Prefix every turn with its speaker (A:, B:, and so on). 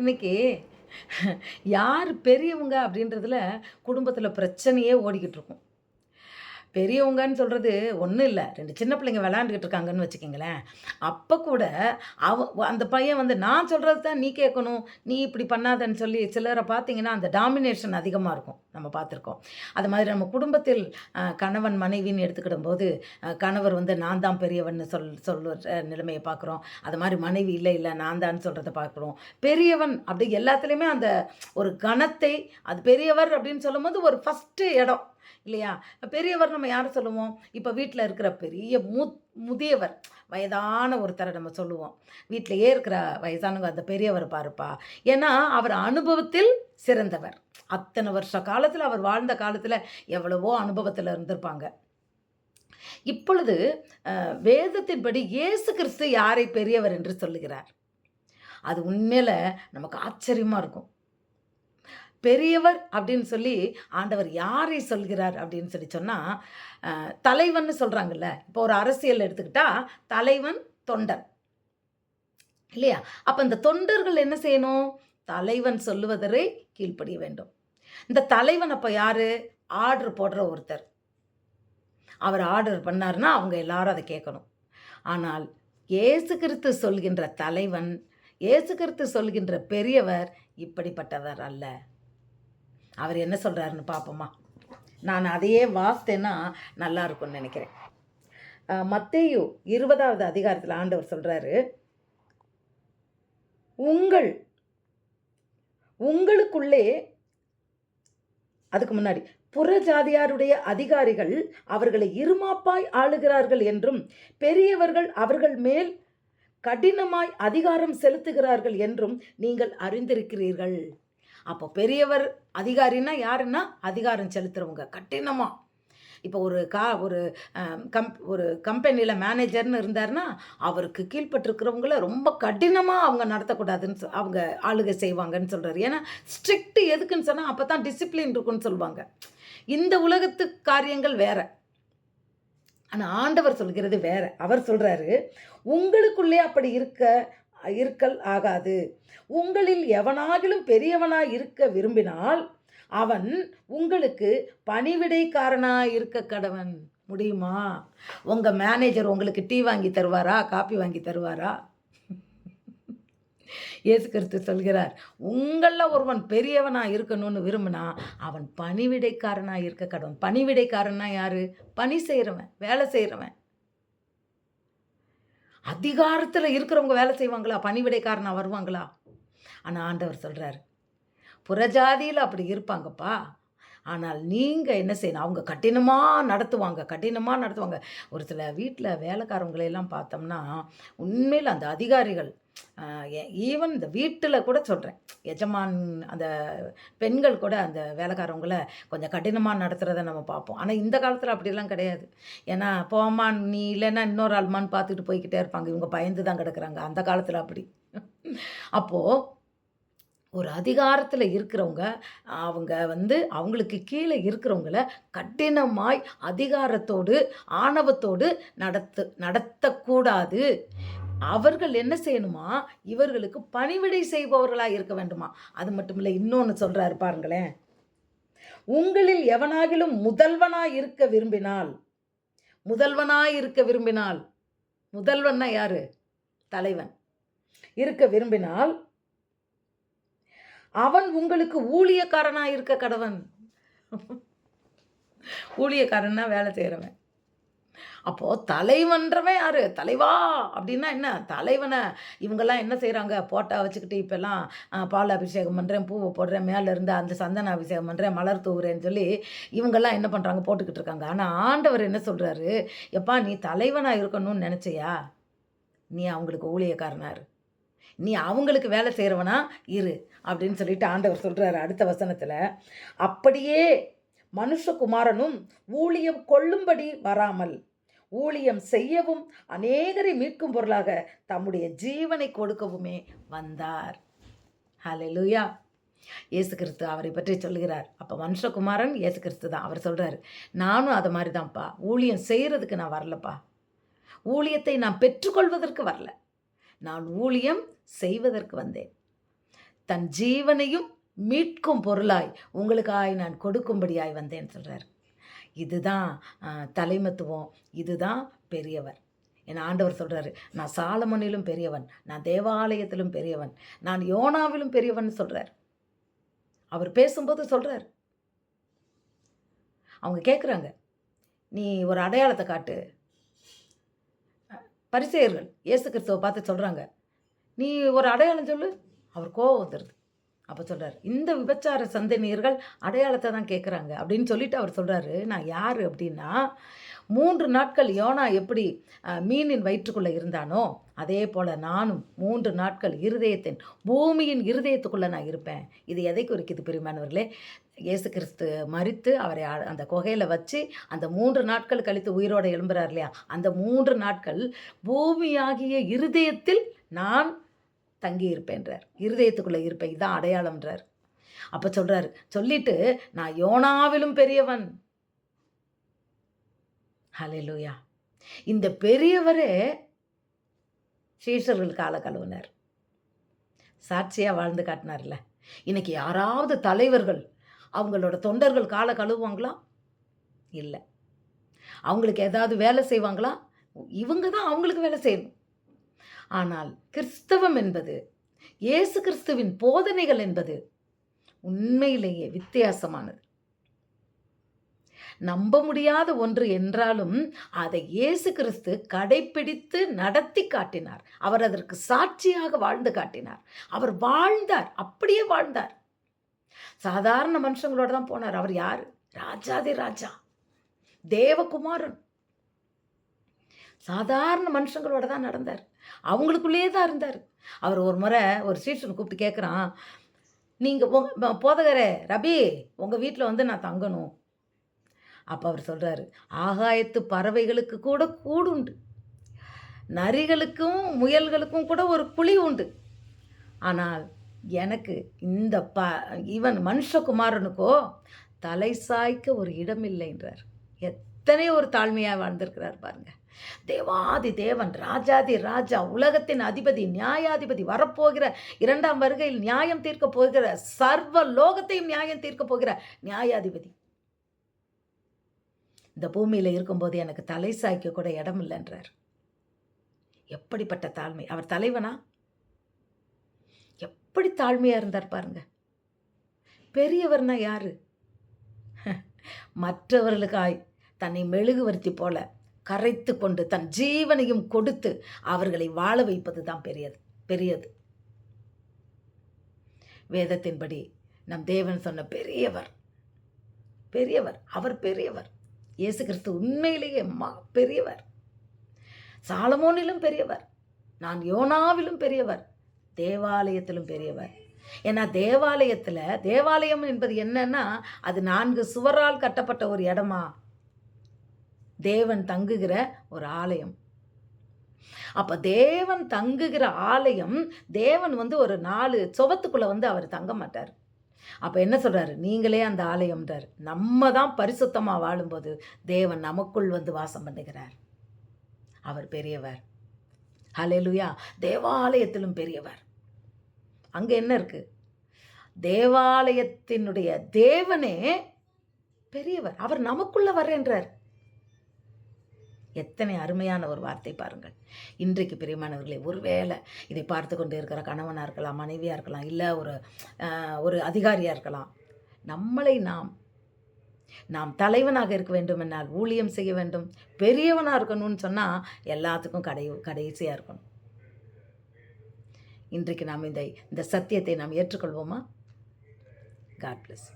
A: இன்னைக்கு யார் பெரியவங்க அப்படின்றதுல குடும்பத்தில் பிரச்சனையே ஓடிக்கிட்டு இருக்கும். பெரியவங்கன்னு சொல்கிறது ஒன்றும் இல்லை. ரெண்டு சின்ன பிள்ளைங்க விளாண்டுக்கிட்டு இருக்காங்கன்னு வச்சுக்கிங்களேன். அப்போ கூட அவ அந்த பையன் வந்து நான் சொல்கிறது தான் நீ கேட்கணும். நீ இப்படி பண்ணாதன்னு சொல்லி சிலரை பார்த்தீங்கன்னா அந்த டாமினேஷன் அதிகமாக இருக்கும். நம்ம பார்த்துருக்கோம். அது மாதிரி நம்ம குடும்பத்தில் கணவன் மனைவின்னு எடுத்துக்கிடும் போது கணவர் வந்து நான் தான் பெரியவன் சொல் சொல்லுற நிலைமையை பார்க்குறோம். அது மாதிரி மனைவி இல்லை இல்லை நான் தான் சொல்கிறத பார்க்குறோம். பெரியவன் அப்படி எல்லாத்துலேயுமே அந்த ஒரு கணத்தை அது பெரியவர் அப்படின்னு சொல்லும்போது ஒரு ஃபஸ்ட்டு இடம் இல்லையா? பெரியவர் நம்ம யார் சொல்லுவோம்? இப்போ வீட்டில் இருக்கிற பெரிய மூத்த முதியவர் வயதான ஒருத்தரை நம்ம சொல்லுவோம். வீட்டிலேயே இருக்கிற வயசானவங்க அந்த பெரியவர் பாருப்பா. ஏன்னா அவர் அனுபவத்தில் சிறந்தவர். அத்தனை வருஷ காலத்தில் அவர் வாழ்ந்த காலத்தில் எவ்வளவோ அனுபவத்தில் இருந்திருப்பாங்க. இப்பொழுது வேதத்தின்படி இயேசு கிறிஸ்து யாரை பெரியவர் என்று சொல்லுகிறார்? அது உண்மையில் நமக்கு ஆச்சரியமாக இருக்கும். பெரியவர் அப்படின்னு சொல்லி ஆண்டவர் யாரை சொல்கிறார் அப்படின்னு சொல்லி சொன்னால் தலைவன் சொல்கிறாங்கல்ல இப்போ ஒரு அரசியல் எடுத்துக்கிட்டா தலைவன் தொண்டர் இல்லையா? அப்போ இந்த தொண்டர்கள் என்ன செய்யணும்? தலைவன் சொல்லுவதரை கீழ்ப்படிய வேண்டும். இந்த தலைவன் அப்போ யார்? ஆர்டர் போடுற ஒருத்தர். அவர் ஆர்டர் பண்ணாருன்னா அவங்க எல்லாரும் அதை கேட்கணும். ஆனால் இயேசு கிறிஸ்து சொல்கின்ற தலைவன் இயேசு கிறிஸ்து சொல்கின்ற பெரியவர் இப்படிப்பட்டவர் அல்ல. அவர் என்ன சொல்கிறாருன்னு பார்ப்போமா நான் அதையே வாசித்தேன்னா நல்லா இருக்கும்னு நினைக்கிறேன் மத்தேயு இருபதாவது அதிகாரத்தில் ஆண்டவர் சொல்கிறாரு உங்கள் உங்களுக்குள்ளே அதுக்கு முன்னாடி புறஜாதியாருடைய அதிகாரிகள் அவர்களை இருமாப்பாய் ஆளுகிறார்கள் என்றும் பெரியவர்கள் அவர்கள் மேல் கடினமாய் அதிகாரம் செலுத்துகிறார்கள் என்றும் நீங்கள் அறிந்திருக்கிறீர்கள். அப்போ பெரியவர் அதிகாரின்னா யாருன்னா அதிகாரம் செலுத்துகிறவங்க கடினமாக இப்போ ஒரு கா ஒரு கம் ஒரு கம்பெனியில் மேனேஜர்னு இருந்தார்னா அவருக்கு கீழ்பட்டிருக்கிறவங்கள ரொம்ப கடினமாக அவங்க நடத்தக்கூடாதுன்னு அவங்க ஆளுகை செய்வாங்கன்னு சொல்கிறார் ஏன்னா ஸ்ட்ரிக்ட் எதுக்குன்னு சொன்னால் அப்போ தான் டிசிப்ளின் இருக்குன்னு சொல்லுவாங்க. இந்த உலகத்து காரியங்கள் வேற. ஆனால் ஆண்டவர் சொல்கிறது வேற. அவர் சொல்கிறாரு உங்களுக்குள்ளே அப்படி இருக்க இருக்கல் ஆகாது. உங்களில் எவனாகிலும் பெரியவனாய் இருக்க விரும்பினால் அவன் உங்களுக்கு பணிவிடைக்காரனாக இருக்க கடவன். முடியுமா? உங்கள் மேனேஜர் உங்களுக்கு டீ வாங்கி தருவாரா? காப்பி வாங்கி தருவாரா? இயேசு கிறிஸ்து சொல்கிறார் உங்களில் ஒருவன் பெரியவனாக இருக்கணும்னு விரும்பினா அவன் பணிவிடைக்காரனாக இருக்க கடவன். பணிவிடைக்காரன்னா யார்? பணி செய்கிறவன் வேலை செய்கிறவன் அதிகாரத்தில் இருக்கிறவங்க வேலை செய்வாங்களா? பணிவிடைக்காரனா வருவாங்களா? ஆனால் ஆண்டவர் சொல்கிறார் புறஜாதியில் அப்படி இருப்பாங்கப்பா. ஆனால் நீங்கள் என்ன செய்யணும்? அவங்க கடினமாக நடத்துவாங்க கடினமாக நடத்துவாங்க. ஒரு சில வீட்டில் வேலைக்காரவங்களையெல்லாம் பார்த்தோம்னா உண்மையில் அந்த அதிகாரிகள் ஈவன் இந்த வீட்டில் கூட சொல்கிறேன் எஜமான் அந்த பெண்கள் கூட அந்த வேலைக்காரவங்கள கொஞ்சம் கடினமாக நடத்துகிறத நம்ம பார்ப்போம். ஆனால் இந்த காலத்தில் அப்படிலாம் கிடையாது. ஏன்னா போம்மா நீ இல்லைன்னா இன்னொரு ஆள்மான்னு பார்த்துட்டு போய்கிட்டே இருப்பாங்க. இவங்க பயந்து தான் கிடக்குறாங்க. அந்த காலத்தில் அப்படி. அப்போது ஒரு அதிகாரத்தில் இருக்கிறவங்க அவங்க வந்து அவங்களுக்கு கீழே இருக்கிறவங்கள கடினமாய் அதிகாரத்தோடு ஆணவத்தோடு நடத்து நடத்தக்கூடாது. அவர்கள் என்ன செய்யணுமா? இவர்களுக்கு பணிவிடை செய்பவர்களாக இருக்க வேண்டுமா? அது மட்டும் இல்லை இன்னொன்று சொல்கிறாரு பாருங்களேன். உங்களில் எவனாகிலும் முதல்வனாக இருக்க விரும்பினால் முதல்வனாய் இருக்க விரும்பினால் முதல்வன்னா யாரு? தலைவன். இருக்க விரும்பினால் அவன் உங்களுக்கு ஊழியக்காரனாக இருக்க கடவன். ஊழியக்காரன்னா வேலை செய்கிறவன் அப்போது தலைவன்றவன் யார்? தலைவா! அப்படின்னா என்ன? தலைவனை இவங்கெல்லாம் என்ன செய்கிறாங்க போட்டா வச்சுக்கிட்டு இப்போல்லாம் பால் அபிஷேகம் பண்ணுறேன் பூவை போடுறேன் மேலே இருந்து அந்த சந்தன அபிஷேகம் பண்ணுறேன் மலர் தூவுறேன்னு சொல்லி இவங்கெல்லாம் என்ன பண்ணுறாங்க போட்டுக்கிட்டு இருக்காங்க. ஆனால் ஆண்டவர் என்ன சொல்கிறாரு எப்பா நீ தலைவனாக இருக்கணும்னு நினச்சியா? நீ அவங்களுக்கு ஊழியக்காரனாரு. நீ அவங்களுக்கு வேலை செய்கிறவனா இரு அப்படின்னு சொல்லிட்டு ஆண்டவர் சொல்கிறாரு அடுத்த வசனத்தில். அப்படியே மனுஷகுமாரனும் ஊழியம் கொள்ளும்படி வராமல் ஊழியம் செய்யவும் அநேகரை மீட்கும் பொருளாக தம்முடைய ஜீவனை கொடுக்கவுமே வந்தார். ஹalleluya இயேசு கிறிஸ்து அவரை பற்றி சொல்கிறார் அப்போ மனுஷகுமாரன் இயேசு கிறிஸ்து தான். அவர் சொல்கிறாரு நானும் அதை மாதிரி தான்ப்பா ஊழியம் செய்கிறதுக்கு நான் வரலப்பா. ஊழியத்தை நான் பெற்றுக்கொள்வதற்கு வரல. நான் ஊழியம் செய்வதற்கு வந்தேன். தன் ஜீவனையும் மீட்கும் பொருளாய் உங்களுக்காய் நான் கொடுக்கும்படியாய் வந்தேன்னு சொல்கிறார் இதுதான் தலைமத்துவம். இதுதான் பெரியவர். என் ஆண்டவர் சொல்கிறாரு நான் சாலமனிலும் பெரியவன் நான் தேவாலயத்திலும் பெரியவன் நான் யோனாவிலும் பெரியவன் சொல்கிறார் அவர் பேசும்போது சொல்கிறார் அவங்க கேட்குறாங்க நீ ஒரு அடையாளத்தை காட்டு. பரிசெயர்கள் இயேசு கிறிஸ்துவை பார்த்து சொல்கிறாங்க நீ ஒரு அடையாளம் சொல்லு. அவர் கோவம் வந்துடுது அப்போ சொல்கிறார் இந்த விபச்சார சந்தனியர்கள் அடையாளத்தை தான் கேட்குறாங்க அப்படின்னு சொல்லிட்டு அவர் சொல்கிறாரு நான் யார் அப்படின்னா மூன்று நாட்கள் யோனா எப்படி மீனின் வயிற்றுக்குள்ளே இருந்தானோ அதே போல் நானும் மூன்று நாட்கள் இருதயத்தின் பூமியின் இருதயத்துக்குள்ளே நான் இருப்பேன். இது எதை குறிக்குது பிரிமானவர்களே? இயேசு கிறிஸ்து மறித்து அவரை அ- அந்த குகையில் வச்சு அந்த மூன்று நாட்கள் கழித்து உயிரோடு எழும்புறார் இல்லையா? அந்த மூன்று நாட்கள் பூமியாகிய இருதயத்தில் நான் தங்கி இருப்பேன்றார் இருதயத்துக்குள்ளே இருப்பேன் இதான் அடையாளம்ன்றார். அப்போ சொல்கிறார் சொல்லிட்டு நான் யோனாவிலும் பெரியவன். ஹalleluya. இந்த பெரியவரே சீஷர்கள் கால கழுவினார். சாட்சியாக வாழ்ந்து காட்டினார்ல. இன்னைக்கு யாராவது தலைவர்கள் அவங்களோட தொண்டர்கள் காலை கழுவுவாங்களா? இல்லை. அவங்களுக்கு ஏதாவது வேலை செய்வாங்களா? இவங்க தான் அவங்களுக்கு வேலை செய்யணும். ஆனால் கிறிஸ்தவம் என்பது இயேசு கிறிஸ்துவின் போதனைகள் என்பது உண்மையிலேயே வித்தியாசமானது. நம்ப முடியாத ஒன்று என்றாலும் அதை இயேசு கிறிஸ்து கடைப்பிடித்து நடத்தி காட்டினார். அவர் அதற்கு சாட்சியாக வாழ்ந்து காட்டினார். அவர் வாழ்ந்தார் அப்படியே வாழ்ந்தார். சாதாரண மனுஷங்களோட தான் போனார். அவர் யார்? ராஜாதி ராஜா தேவகுமாரன். சாதாரண மனுஷங்களோட தான் நடந்தார். அவங்களுக்குள்ளேயே தான் இருந்தார். அவர் ஒரு முறை ஒரு சீசன் கூப்பிட்டு கேட்குறான் நீங்கள் உங்க போதகரே ரபி உங்கள் வீட்டில் வந்து நான் தங்கணும். அப்போ அவர் சொல்கிறாரு ஆகாயத்து பறவைகளுக்கு கூட கூடு உண்டு. நரிகளுக்கும் முயல்களுக்கும் கூட ஒரு குழி உண்டு. ஆனால் எனக்கு இந்த ப இவன் மனுஷகுமாரனுக்கோ தலை சாய்க்க ஒரு இடம் இல்லைன்றார் எத்தனை ஒரு தாழ்மையாக வாழ்ந்திருக்கிறார் பாருங்க. தேவாதி தேவன் ராஜாதி ராஜா உலகத்தின் அதிபதி நியாயாதிபதி வரப்போகிற இரண்டாம் வருகையில் நியாயம் தீர்க்க போகிற சர்வ லோகத்தையும் நியாயம் தீர்க்க போகிற நியாயாதிபதி. இந்த பூமியில் இருக்கும்போது எனக்கு தலை சாய்க்க கூட இடம் இல்லைன்றார். எப்படிப்பட்ட தாழ்மை? அவர் தலைவனா? எப்படி தாழ்மையாக இருந்தார் பாருங்க. பெரியவர்னா யாரு? மற்றவர்களுக்காய் தன்னை மெழுகுவர்த்தி போல கரைத்து கொண்டு தன் ஜீவனையும் கொடுத்து அவர்களை வாழ வைப்பது தான் பெரியது பெரியது. வேதத்தின்படி நம் தேவன் சொன்ன பெரியவர் பெரியவர் அவர் பெரியவர். இயேசு கிறிஸ்து உண்மையிலேயே பெரியவர். சாலமோனிலும் பெரியவர் நான் யோனாவிலும் பெரியவர் தேவாலயத்திலும் பெரியவர். ஏன்னா தேவாலயத்தில் தேவாலயம் என்பது என்னன்னா அது நான்கு சுவரால் கட்டப்பட்ட ஒரு இடமா? தேவன் தங்குகிற ஒரு ஆலயம். அப்போ தேவன் தங்குகிற ஆலயம் தேவன் வந்து ஒரு நாலு சுவத்துக்குள்ளே வந்து அவர் தங்க மாட்டார். அப்போ என்ன சொல்கிறாரு நீங்களே அந்த ஆலயம்ன்றார். நம்ம தான் பரிசுத்தமாக வாழும்போது தேவன் நமக்குள் வந்து வாசம் பண்ணுகிறார். அவர் பெரியவர். ஹலெலுயா தேவாலயத்திலும் பெரியவர். அங்கே என்ன இருக்கு? தேவாலயத்தினுடைய தேவனே பெரியவர். அவர் நமக்குள்ள வர்றேன்றார். எத்தனை அருமையான ஒரு வார்த்தை பாருங்கள். இன்றைக்கு பிரியமானவர்களே ஒருவேளை இதை பார்த்து கொண்டு இருக்கிற கணவனாக இருக்கலாம் மனைவியாக இருக்கலாம் இல்லை ஒரு ஒரு அதிகாரியாக இருக்கலாம். நம்மளை நாம் நாம் தலைவனாக இருக்க வேண்டும் என்னால் ஊழியம் செய்ய வேண்டும். பெரியவனாக இருக்கணும்னு சொன்னால் எல்லாத்துக்கும் கடை கடைசியாக இருக்கணும். இன்றைக்கு நாம் இந்த இந்த சத்தியத்தை நாம் ஏற்றுக்கொள்வோமா? God plus